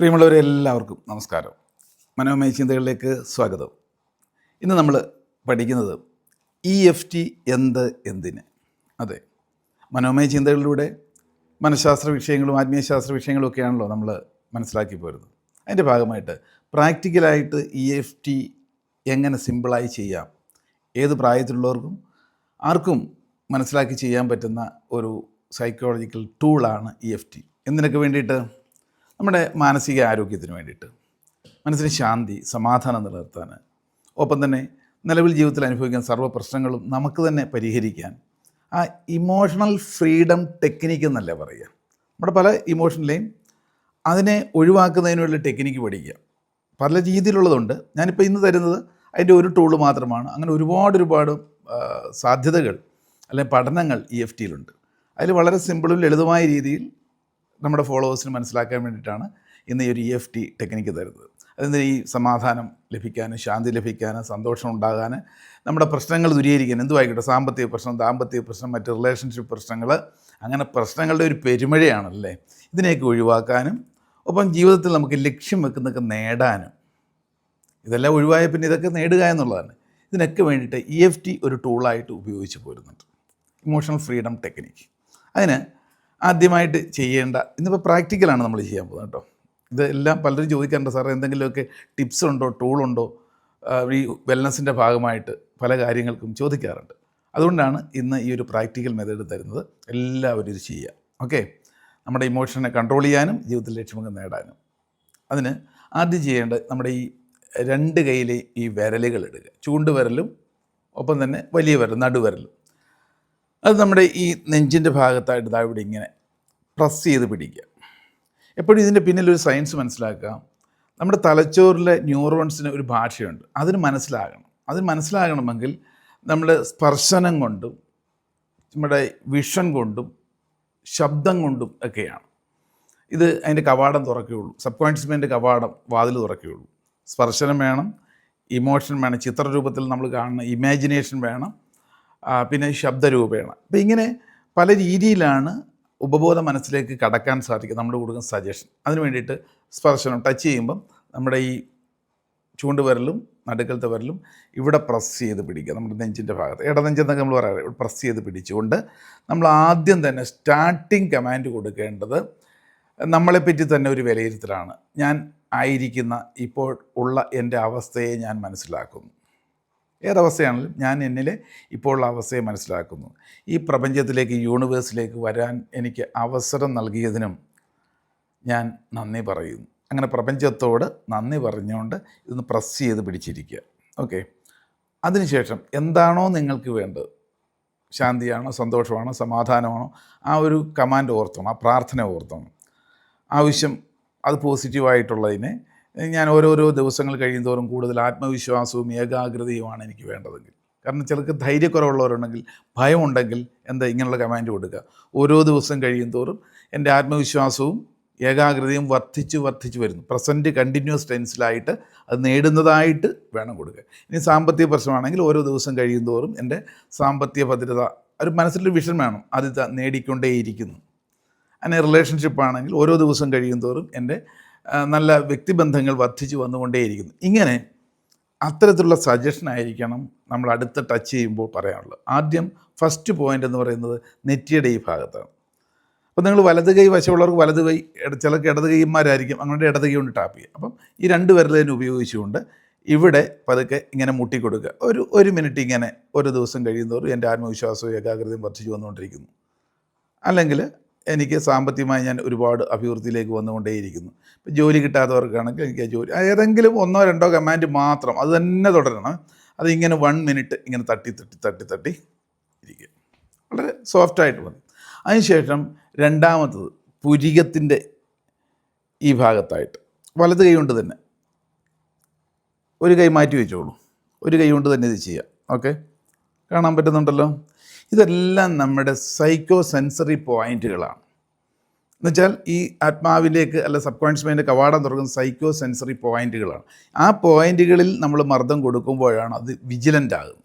പ്രിയമുള്ളവരെ എല്ലാവർക്കും നമസ്കാരം. മനോമയ ചിന്തകളിലേക്ക് സ്വാഗതം. ഇന്ന് നമ്മൾ പഠിക്കുന്നത് ഇ എഫ് ടി എന്ത് എന്തിന്? അതെ മനോമയ ചിന്തകളിലൂടെ മനഃശാസ്ത്ര വിഷയങ്ങളും ആത്മീയശാസ്ത്ര വിഷയങ്ങളും ഒക്കെയാണല്ലോ നമ്മൾ മനസ്സിലാക്കി പോരുന്നത്. അതിന്റെ ഭാഗമായിട്ട് പ്രാക്ടിക്കലായിട്ട് ഇ എഫ് ടി എങ്ങനെ സിമ്പിളായി ചെയ്യാം? ഏത് പ്രായത്തിലുള്ളവർക്കും ആർക്കും മനസ്സിലാക്കി ചെയ്യാൻ പറ്റുന്ന ഒരു സൈക്കോളജിക്കൽ ടൂളാണ് ഇ എഫ് ടി എന്തിനൊക്കെ വേണ്ടിയിട്ട്? നമ്മുടെ മാനസിക ആരോഗ്യത്തിന് വേണ്ടിയിട്ട് മനസ്സിന് ശാന്തി സമാധാനം നിലനിർത്താൻ ഒപ്പം തന്നെ നിലവിൽ ജീവിതത്തിൽ അനുഭവിക്കുന്ന സർവ പ്രശ്നങ്ങളും നമുക്ക് തന്നെ പരിഹരിക്കാൻ ആ ഇമോഷണൽ ഫ്രീഡം ടെക്നിക്ക് എന്നല്ലേ പറയുക. നമ്മുടെ പല ഇമോഷനിലെയും അതിനെ ഒഴിവാക്കുന്നതിനുള്ള ടെക്നിക്ക് പഠിക്കുക. പല രീതിയിലുള്ളതുണ്ട്. ഞാനിപ്പോൾ ഇന്ന് തരുന്നത് അതിന്റെ ഒരു ടൂൾ മാത്രമാണ്. അങ്ങനെ ഒരുപാട് ഒരുപാട് സാധ്യതകൾ അല്ലെങ്കിൽ പഠനങ്ങൾ ഇ എഫ് ടിയിലുണ്ട് അതിൽ വളരെ സിമ്പിളും ലളിതമായ രീതിയിൽ നമ്മുടെ ഫോളോവേഴ്സിന് മനസ്സിലാക്കാൻ വേണ്ടിയിട്ടാണ് ഇന്ന് ഈ ഒരു ഇ എഫ് ടി ടെക്നിക്ക് തരുന്നത്. അതിന് ഈ സമാധാനം ലഭിക്കാനും ശാന്തി ലഭിക്കാനും സന്തോഷം ഉണ്ടാകാൻ നമ്മുടെ പ്രശ്നങ്ങൾ ദുരീകരിക്കാൻ എന്തുമായിക്കോട്ടെ സാമ്പത്തിക പ്രശ്നം ദാമ്പത്യ പ്രശ്നം മറ്റ് റിലേഷൻഷിപ്പ് പ്രശ്നങ്ങൾ അങ്ങനെ പ്രശ്നങ്ങളുടെ ഒരു പെരുമഴയാണല്ലേ? ഇതിനെയൊക്കെ ഒഴിവാക്കാനും ഒപ്പം ജീവിതത്തിൽ നമുക്ക് ലക്ഷ്യം വെക്കുന്നതൊക്കെ നേടാനും. ഇതെല്ലാം ഒഴിവായ പിന്നെ ഇതൊക്കെ നേടുക എന്നുള്ളതാണ്. ഇതിനൊക്കെ വേണ്ടിയിട്ട് ഇ എഫ് ടി ഒരു ടൂളായിട്ട് ഉപയോഗിച്ച് പോരുന്നുണ്ട്. ഇമോഷണൽ ഫ്രീഡം ടെക്നിക്ക് അതിന് ആദ്യമായിട്ട് ചെയ്യേണ്ട. ഇന്നിപ്പോൾ പ്രാക്ടിക്കലാണ് നമ്മൾ ചെയ്യാൻ പോകുന്നത് കേട്ടോ. ഇതെല്ലാം പലരും ചോദിക്കാറുണ്ട് സാറേ എന്തെങ്കിലുമൊക്കെ ടിപ്സ് ഉണ്ടോ ടൂളുണ്ടോ ഈ വെൽനസിന്റെ ഭാഗമായിട്ട് പല കാര്യങ്ങൾക്കും ചോദിക്കാറുണ്ട്. അതുകൊണ്ടാണ് ഇന്ന് ഈ ഒരു പ്രാക്ടിക്കൽ മെത്തേഡ് തരുന്നത്. എല്ലാവരും ഇത് ചെയ്യുക. ഓക്കെ നമ്മുടെ ഇമോഷനെ കൺട്രോൾ ചെയ്യാനും ജീവിതത്തിൽ ലക്ഷ്യമൊക്കെ നേടാനും. അതിന് ആദ്യം ചെയ്യേണ്ടത് നമ്മുടെ ഈ രണ്ട് കയ്യിലെ ഈ വിരലുകൾ എടുക്കുക ചൂണ്ടുവിരലും ഒപ്പം തന്നെ വലിയ വിരൽ നടുവിരലും. അത് നമ്മുടെ ഈ നെഞ്ചിന്റെ ഭാഗത്തായിട്ട് ഇതാ ഇവിടെ ഇങ്ങനെ പ്രസ് ചെയ്ത് പിടിക്കുക. എപ്പോഴും ഇതിന്റെ പിന്നിലൊരു സയൻസ് മനസ്സിലാക്കുക. നമ്മുടെ തലച്ചോറിലെ ന്യൂറോൺസിന് ഒരു ഭാഷയുണ്ട്. അതിന് മനസ്സിലാകണം. അതിന് മനസ്സിലാകണമെങ്കിൽ നമ്മൾ സ്പർശനം കൊണ്ടും നമ്മുടെ വിഷൻ കൊണ്ടും ശബ്ദം കൊണ്ടും ഒക്കെയാണ്. ഇത് അതിന്റെ കവാടം തുറക്കുകയുള്ളൂ സബ് മൈൻഡ് കവാടം വാതിൽ തുറക്കുകയുള്ളൂ സ്പർശനം വേണം. ഇമോഷൻ വേണം. ചിത്രരൂപത്തിൽ നമ്മൾ കാണുന്ന ഇമാജിനേഷൻ വേണം. പിന്നെ ശബ്ദരൂപേണ. അപ്പം ഇങ്ങനെ പല രീതിയിലാണ് ഉപബോധ മനസ്സിലേക്ക് കടക്കാൻ സാധിക്കുക നമ്മൾ കൊടുക്കുന്ന സജഷൻ. അതിന് വേണ്ടിയിട്ട് സ്പർശനം ടച്ച് ചെയ്യുമ്പം നമ്മുടെ ഈ ചൂണ്ടുവിരലും നടുക്കലത്തെ വിരലും ഇവിടെ പ്രസ് ചെയ്ത് പിടിക്കുക. നമ്മുടെ നെഞ്ചിന്റെ ഭാഗത്ത്. ഇടനെഞ്ചെന്നൊക്കെ നമ്മൾ പറയാറ്. ഇവിടെ പ്രസ് ചെയ്ത് പിടിച്ചുകൊണ്ട് നമ്മൾ ആദ്യം തന്നെ സ്റ്റാർട്ടിങ് കമാൻഡ് കൊടുക്കേണ്ടത് നമ്മളെപ്പറ്റി തന്നെ ഒരു വിലയിരുത്തലാണ്. ഞാൻ ആയിരിക്കുന്ന ഇപ്പോൾ ഉള്ള എന്റെ അവസ്ഥയെ ഞാൻ മനസ്സിലാക്കുന്നു. ഏതവസ്ഥയാണെങ്കിലും ഞാൻ എന്നിലെ ഇപ്പോഴുള്ള അവസ്ഥയെ മനസ്സിലാക്കുന്നു. ഈ പ്രപഞ്ചത്തിലേക്ക് യൂണിവേഴ്സിലേക്ക് വരാൻ എനിക്ക് അവസരം നൽകിയതിനും ഞാൻ നന്ദി പറയുന്നു. അങ്ങനെ പ്രപഞ്ചത്തോട് നന്ദി പറഞ്ഞുകൊണ്ട് ഇതൊന്ന് പ്രസ് ചെയ്ത് പിടിച്ചിരിക്കുക. ഓക്കെ അതിനുശേഷം എന്താണോ നിങ്ങൾക്ക് വേണ്ടത്? ശാന്തിയാണോ സന്തോഷമാണോ സമാധാനമാണോ? ആ ഒരു കമാൻഡ് ഓർത്തണം ആ പ്രാർത്ഥന ഓർത്തണം. ആവശ്യം അത് പോസിറ്റീവായിട്ടുള്ളതിനെ ഞാൻ ഓരോരോ ദിവസങ്ങൾ കഴിയുന്തോറും കൂടുതൽ ആത്മവിശ്വാസവും ഏകാഗ്രതയുമാണ് എനിക്ക് വേണ്ടതെങ്കിൽ. കാരണം ചിലർക്ക് ധൈര്യക്കുറവുള്ളവരുണ്ടെങ്കിൽ ഭയമുണ്ടെങ്കിൽ എന്താ ഇങ്ങനെയുള്ള കമാൻഡ് കൊടുക്കുക. ഓരോ ദിവസം കഴിയും തോറും എന്റെ ആത്മവിശ്വാസവും ഏകാഗ്രതയും വർദ്ധിച്ച് വർദ്ധിച്ച് വരുന്നു. പ്രസന്റ് കണ്ടിന്യൂസ് ടെൻസിലായിട്ട് അത് നേടുന്നതായിട്ട് വേണം കൊടുക്കുക ഇനി സാമ്പത്തിക പ്രശ്നമാണെങ്കിൽ ഓരോ ദിവസം കഴിയും തോറും എന്റെ സാമ്പത്തിക ഭദ്രത ഒരു മനസ്സിലൊരു വിഷൻ വേണം. അത് നേടിക്കൊണ്ടേയിരിക്കുന്നു. അങ്ങനെ റിലേഷൻഷിപ്പ് ആണെങ്കിൽ ഓരോ ദിവസം കഴിയും തോറും എന്റെ നല്ല വ്യക്തിബന്ധങ്ങൾ വർദ്ധിച്ചു വന്നുകൊണ്ടേയിരിക്കുന്നു. ഇങ്ങനെ അത്തരത്തിലുള്ള സജഷൻ ആയിരിക്കണം നമ്മൾ അടുത്ത ടച്ച് ചെയ്യുമ്പോൾ പറയാനുള്ളത്. ആദ്യം ഫസ്റ്റ് പോയിന്റ് എന്ന് പറയുന്നത് നെറ്റിയുടെ ഈ ഭാഗത്താണ്. അപ്പോൾ നിങ്ങൾ വലത് കൈ വശമുള്ളവർക്ക് വലത് കൈ ചിലർക്ക് ഇടത് കൈമാരായിരിക്കും അങ്ങനെ ഇടത് കൈ കൊണ്ട് ടാപ്പ് ചെയ്യുക. അപ്പം ഈ രണ്ട് വിരലിനെ ഉപയോഗിച്ചുകൊണ്ട് ഇവിടെ പതുക്കെ ഇങ്ങനെ മുട്ടിക്കൊടുക്കുക. ഒരു ഒരു മിനിറ്റ് ഇങ്ങനെ ഒരു ദിവസം കഴിയുന്നവർ എന്റെ ആത്മവിശ്വാസവും ഏകാഗ്രതയും വർദ്ധിച്ചു വന്നുകൊണ്ടിരിക്കുന്നു. അല്ലെങ്കിൽ എനിക്ക് സാമ്പത്തികമായി ഞാൻ ഒരുപാട് അഭിവൃദ്ധിയിലേക്ക് വന്നുകൊണ്ടേയിരിക്കുന്നു. ഇപ്പം ജോലി കിട്ടാത്തവർക്കാണെങ്കിൽ എനിക്ക് ആ ജോലി ഏതെങ്കിലും ഒന്നോ രണ്ടോ കമാൻഡ് മാത്രം അത് തന്നെ തുടരണം. അത് ഇങ്ങനെ വൺ മിനിറ്റ് ഇങ്ങനെ തട്ടി തട്ടി തട്ടി തട്ടി ഇരിക്കുക. വളരെ സോഫ്റ്റായിട്ട് മതി. അതിനുശേഷം രണ്ടാമത്തത് പുരികത്തിന്റെ ഈ ഭാഗത്തായിട്ട്. വലത് കൈ കൊണ്ട് തന്നെ. ഒരു കൈ മാറ്റി വെച്ചോളൂ. ഒരു കൈ കൊണ്ട് തന്നെ ഇത് ചെയ്യാം ഓക്കെ? കാണാൻ പറ്റുന്നുണ്ടല്ലോ? ഇതെല്ലാം നമ്മുടെ സൈക്കോ സെൻസറി പോയിന്റുകളാണ് എന്നുവെച്ചാൽ ഈ ആത്മാവിലേക്ക് അല്ല സബ് കോൺഷ്യസ് മൈൻഡ് കവാടം തുറക്കുന്ന സൈക്കോ സെൻസറി പോയിന്റുകളാണ് ആ പോയിന്റുകളിൽ നമ്മൾ മർദ്ദം കൊടുക്കുമ്പോഴാണ് അത് വിജിലന്റ് ആകുന്നത്.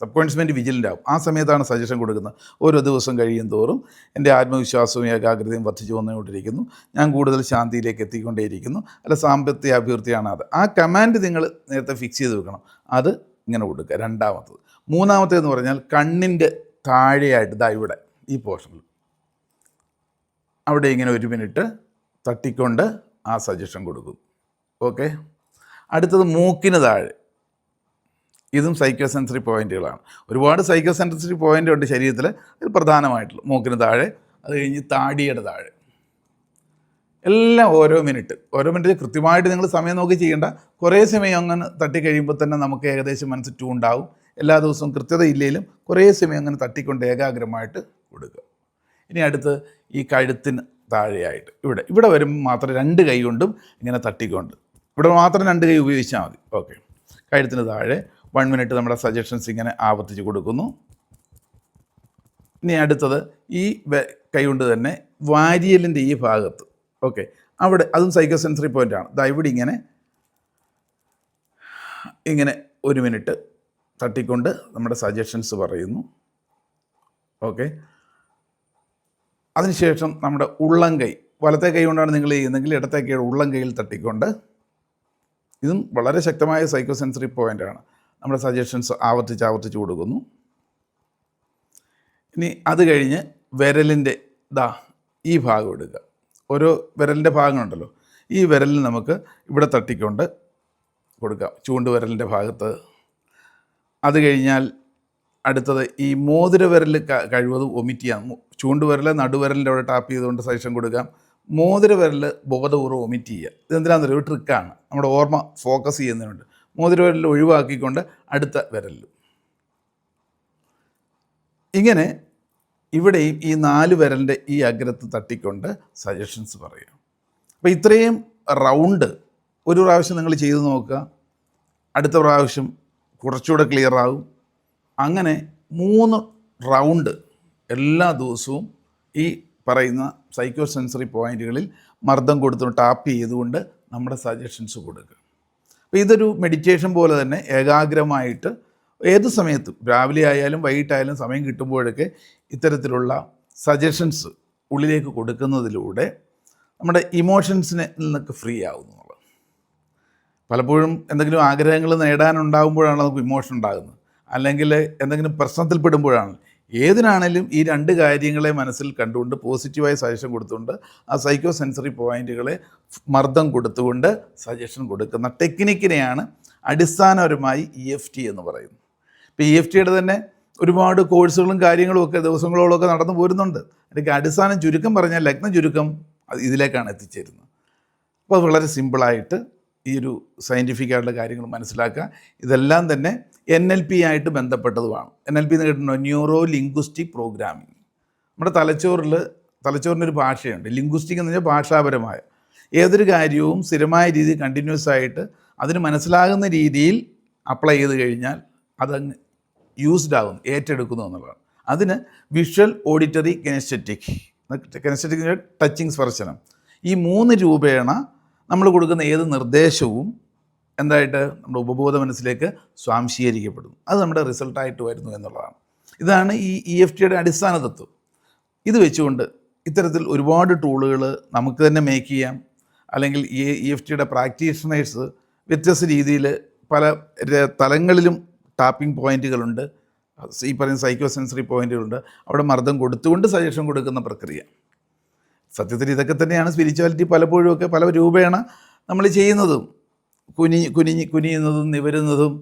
സബ് മൈൻഡ് വിജിലന്റ് ആകും. ആ സമയത്താണ് സജഷൻ കൊടുക്കുന്നത്. ഓരോ ദിവസം കഴിയും തോറും എന്റെ ആത്മവിശ്വാസവും ഏകാഗ്രതയും വർദ്ധിച്ചു വന്നുകൊണ്ടിരിക്കുന്നു. ഞാൻ കൂടുതൽ ശാന്തിയിലേക്ക് എത്തിക്കൊണ്ടേയിരിക്കുന്നു. അല്ല സാമ്പത്തിക അഭിവൃദ്ധിയാണ് അത്. ആ കമാൻഡ് നിങ്ങൾ നേരത്തെ ഫിക്സ് ചെയ്ത് വെക്കണം. അത് ഇങ്ങനെ കൊടുക്കുക. രണ്ടാമത്തത്. മൂന്നാമത്തേന്ന് പറഞ്ഞാൽ കണ്ണിന്റെ താഴെയായിട്ട് ഇതാ ഇവിടെ ഈ പോർഷനിൽ അവിടെ ഇങ്ങനെ ഒരു മിനിറ്റ് തട്ടിക്കൊണ്ട് ആ സജഷൻ കൊടുക്കും. ഓക്കെ അടുത്തത് മൂക്കിന് താഴെ. ഇതും സൈക്കോ സെൻസറി പോയിന്റുകളാണ് ഒരുപാട് സൈക്കോ സെൻസറി പോയിന്റ് ഉണ്ട് ശരീരത്തിൽ ഇത് പ്രധാനമായിട്ടുള്ള മൂക്കിന് താഴെ അത് കഴിഞ്ഞ് താടിയുടെ താഴെ. എല്ലാം ഓരോ മിനിറ്റ് ഓരോ മിനിറ്റ് കൃത്യമായിട്ട് നിങ്ങൾ സമയം നോക്കി ചെയ്യേണ്ട. കുറേ സമയം അങ്ങനെ തട്ടി കഴിയുമ്പോൾ തന്നെ നമുക്ക് ഏകദേശം മനസ്സ് ഉണ്ടാവും. എല്ലാ ദിവസവും കൃത്യതയില്ലെങ്കിലും കുറേ സമയം അങ്ങനെ തട്ടിക്കൊണ്ട് ഏകാഗ്രമായിട്ട് കൊടുക്കുക. ഇനി അടുത്ത് ഈ കഴുത്തിന് താഴെയായിട്ട് ഇവിടെ ഇവിടെ വരുമ്പോൾ മാത്രം രണ്ട് കൈ കൊണ്ടും ഇങ്ങനെ തട്ടിക്കൊണ്ട്. ഇവിടെ മാത്രം രണ്ട് കൈ ഉപയോഗിച്ചാൽ മതി. ഓക്കെ. കഴുത്തിന് താഴെ വൺ മിനിറ്റ് നമ്മുടെ സജഷൻസ് ഇങ്ങനെ ആവർത്തിച്ച് കൊടുക്കുന്നു. ഇനി അടുത്തത് ഈ കൈ കൊണ്ട് തന്നെ വാരിയലിന്റെ ഈ ഭാഗത്ത്. ഓക്കെ. അവിടെ അതും സൈക്കോ സെൻസറി പോയിന്റാണ് ദാ ഇവിടെ ഇങ്ങനെ ഇങ്ങനെ ഒരു മിനിറ്റ് തട്ടിക്കൊണ്ട് നമ്മുടെ സജഷൻസ് പറയുന്നു. ഓക്കെ. അതിനുശേഷം നമ്മുടെ ഉള്ളം കൈ. വലത്തെ കൈ കൊണ്ടാണ് നിങ്ങൾ ചെയ്യുന്നതെങ്കിൽ ഇടത്തെ കൈ ഉള്ളം കൈയിൽ തട്ടിക്കൊണ്ട് ഇതും വളരെ ശക്തമായ സൈക്കോ സെൻസറി പോയിന്റാണ് നമ്മുടെ സജഷൻസ് ആവർത്തിച്ച് ആവർത്തിച്ച് കൊടുക്കുന്നു. ഇനി അത് കഴിഞ്ഞ് വിരലിന്റെ ദാ ഈ ഭാഗം എടുക്കുക ഓരോ വിരലിന്റെ ഭാഗമുണ്ടല്ലോ ഈ വിരലിൽ നമുക്ക് ഇവിടെ തട്ടിക്കൊണ്ട് കൊടുക്കാം. ചൂണ്ടുവിരലിന്റെ ഭാഗത്ത് അത് കഴിഞ്ഞാൽ അടുത്തത് ഈ മോതിരവിരൽ കഴിവതും ഒമിറ്റ് ചെയ്യാം. ചൂണ്ടുവിരൽ ചൂണ്ട് വിരൽ നടുവിരലിന്റെ അവിടെ ടാപ്പ് ചെയ്തുകൊണ്ട് സജഷൻ കൊടുക്കാം. മോതിരവിരൽ ബോധപൂർവം ഒമിറ്റ് ചെയ്യുക. ഇതെന്തിനാണെന്നൊരു ഒരു ട്രിക്കാണ് നമ്മുടെ ഓർമ്മ ഫോക്കസ് ചെയ്യുന്നതിനുണ്ട്. മോതിരവിരൽ ഒഴിവാക്കിക്കൊണ്ട് അടുത്ത വിരലിൽ ഇങ്ങനെ ഇവിടെയും ഈ നാല് വിരലിന്റെ ഈ അഗ്രത്ത് തട്ടിക്കൊണ്ട് സജഷൻസ് പറയാം. അപ്പോൾ ഇത്രയും റൗണ്ട് ഒരു പ്രാവശ്യം നിങ്ങൾ ചെയ്തു നോക്കുക. അടുത്ത പ്രാവശ്യം കുറച്ചുകൂടെ ക്ലിയർ ആകും അങ്ങനെ മൂന്ന് റൗണ്ട് എല്ലാ ദിവസവും ഈ പറയുന്ന സൈക്കോ സെൻസറി പോയിന്റുകളിൽ മർദ്ദം കൊടുത്ത് ടാപ്പ് ചെയ്തുകൊണ്ട് നമ്മുടെ സജഷൻസ് കൊടുക്കുക. അപ്പോൾ ഇതൊരു മെഡിറ്റേഷൻ പോലെ തന്നെ ഏകാഗ്രമായിട്ട് ഏത് സമയത്തും രാവിലെ ആയാലും വൈകിട്ടായാലും സമയം കിട്ടുമ്പോഴൊക്കെ ഇത്തരത്തിലുള്ള സജഷൻസ് ഉള്ളിലേക്ക് കൊടുക്കുന്നതിലൂടെ നമ്മുടെ ഇമോഷൻസിനെ നിന്നൊക്കെ ഫ്രീ ആവുന്നു. പലപ്പോഴും എന്തെങ്കിലും ആഗ്രഹങ്ങൾ നേടാനുണ്ടാകുമ്പോഴാണ് നമുക്ക് ഇമോഷൻ ഉണ്ടാകുന്നത്. അല്ലെങ്കിൽ എന്തെങ്കിലും പ്രശ്നത്തിൽ പ്രശ്നത്തിൽപ്പെടുമ്പോഴാണ്. ഏതിനാണേലും ഈ രണ്ട് കാര്യങ്ങളെ മനസ്സിൽ കണ്ടുകൊണ്ട് പോസിറ്റീവായ സജഷൻ കൊടുത്തുകൊണ്ട് ആ സൈക്കോ സെൻസറി പോയിന്റുകളെ മർദ്ദം കൊടുത്തുകൊണ്ട് സജഷൻ കൊടുക്കുന്ന ടെക്നിക്കിനെയാണ് അടിസ്ഥാനപരമായി ഇ എഫ് ടി എന്ന് പറയുന്നത്. ഇപ്പോൾ ഇ എഫ് ടിയുടെ തന്നെ ഒരുപാട് കോഴ്സുകളും കാര്യങ്ങളും ഒക്കെ ദിവസങ്ങളോളം ഒക്കെ നടന്നു പോരുന്നുണ്ട്. അതിന്റെ അടിസ്ഥാനം ചുരുക്കം പറഞ്ഞാൽ ലഗ്ന ചുരുക്കം ഇതിലേക്കാണ് എത്തിച്ചേരുന്നത്. അപ്പോൾ വളരെ സിമ്പിളായിട്ട് ഈ ഒരു സയന്റിഫിക് ആയിട്ടുള്ള കാര്യങ്ങൾ മനസ്സിലാക്കുക. ഇതെല്ലാം തന്നെ എൻ എൽ പി ആയിട്ട് ബന്ധപ്പെട്ടതുമാണ്. എൻ എൽ പി എന്ന് കേട്ടിട്ടുണ്ടോ? ന്യൂറോ ലിംഗ്വിസ്റ്റിക് പ്രോഗ്രാമിംഗ് നമ്മുടെ തലച്ചോറിൽ തലച്ചോറിനൊരു ഭാഷയുണ്ട്. ലിംഗ്വിസ്റ്റിക് എന്ന് പറഞ്ഞാൽ ഭാഷാപരമായ. ഏതൊരു കാര്യവും സ്ഥിരമായ രീതിയിൽ കണ്ടിന്യൂസ് ആയിട്ട് അതിന് മനസ്സിലാകുന്ന രീതിയിൽ അപ്ലൈ ചെയ്ത് കഴിഞ്ഞാൽ അത് യൂസ്ഡ് ആകുന്നു ഏറ്റെടുക്കുന്നു എന്നുള്ളതാണ്. അതിന് visual auditory kinesthetic kinesthetic touching സ്പർശനം. ഈ മൂന്ന് രൂപേണ നമ്മൾ കൊടുക്കുന്ന ഏത് നിർദ്ദേശവും എന്തായിട്ട് നമ്മുടെ ഉപബോധ മനസ്സിലേക്ക് സ്വാംശീകരിക്കപ്പെടുന്നു. അത് നമ്മുടെ റിസൾട്ടായിട്ട് വരുന്നു എന്നുള്ളതാണ്. ഇതാണ് ഈ ഇ എഫ് ടിയുടെ അടിസ്ഥാന തത്വം. ഇത് വെച്ചുകൊണ്ട് ഇത്തരത്തിൽ ഒരുപാട് ടൂളുകൾ നമുക്ക് തന്നെ മേക്ക് ചെയ്യാം. അല്ലെങ്കിൽ ഈ ഇ എഫ് ടിയുടെ പ്രാക്ടീഷണേഴ്സ് വ്യത്യസ്ത രീതിയിൽ പല തലങ്ങളിലും ടാപ്പിംഗ് പോയിന്റുകളുണ്ട് ഈ പറയുന്ന സൈക്കോ സെൻസറി പോയിന്റുകളുണ്ട് അവിടെ മർദ്ദം കൊടുത്തുകൊണ്ട് സജഷൻ കൊടുക്കുന്ന പ്രക്രിയ. സത്യത്തിൽ ഇതൊക്കെ തന്നെയാണ് സ്പിരിച്വാലിറ്റി പലപ്പോഴും ഒക്കെ പല രൂപേണ നമ്മൾ ചെയ്യുന്നതും. കുനി കുനിഞ്ഞ് കുനിയുന്നതും നിവരുന്നതും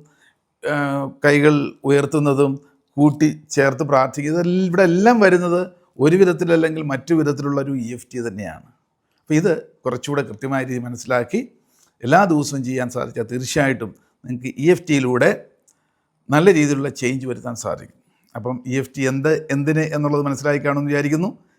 കൈകൾ ഉയർത്തുന്നതും കൂട്ടി ചേർത്ത് പ്രാർത്ഥിക്കുന്നത് ഇവിടെ എല്ലാം വരുന്നത് ഒരു വിധത്തിലല്ലെങ്കിൽ മറ്റു വിധത്തിലുള്ള ഒരു ഇ എഫ് ടി തന്നെയാണ്. അപ്പോൾ ഇത് കുറച്ചുകൂടെ കൃത്യമായ രീതി മനസ്സിലാക്കി എല്ലാ ദിവസവും ചെയ്യാൻ സാധിച്ചാൽ തീർച്ചയായിട്ടും നിങ്ങൾക്ക് ഇ എഫ് ടിയിലൂടെ നല്ല രീതിയിലുള്ള ചേഞ്ച് വരുത്താൻ സാധിക്കും. അപ്പം ഇ എഫ് ടി എന്ത് എന്തിന് എന്നുള്ളത് മനസ്സിലാക്കി കാണുമെന്ന് വിചാരിക്കുന്നു.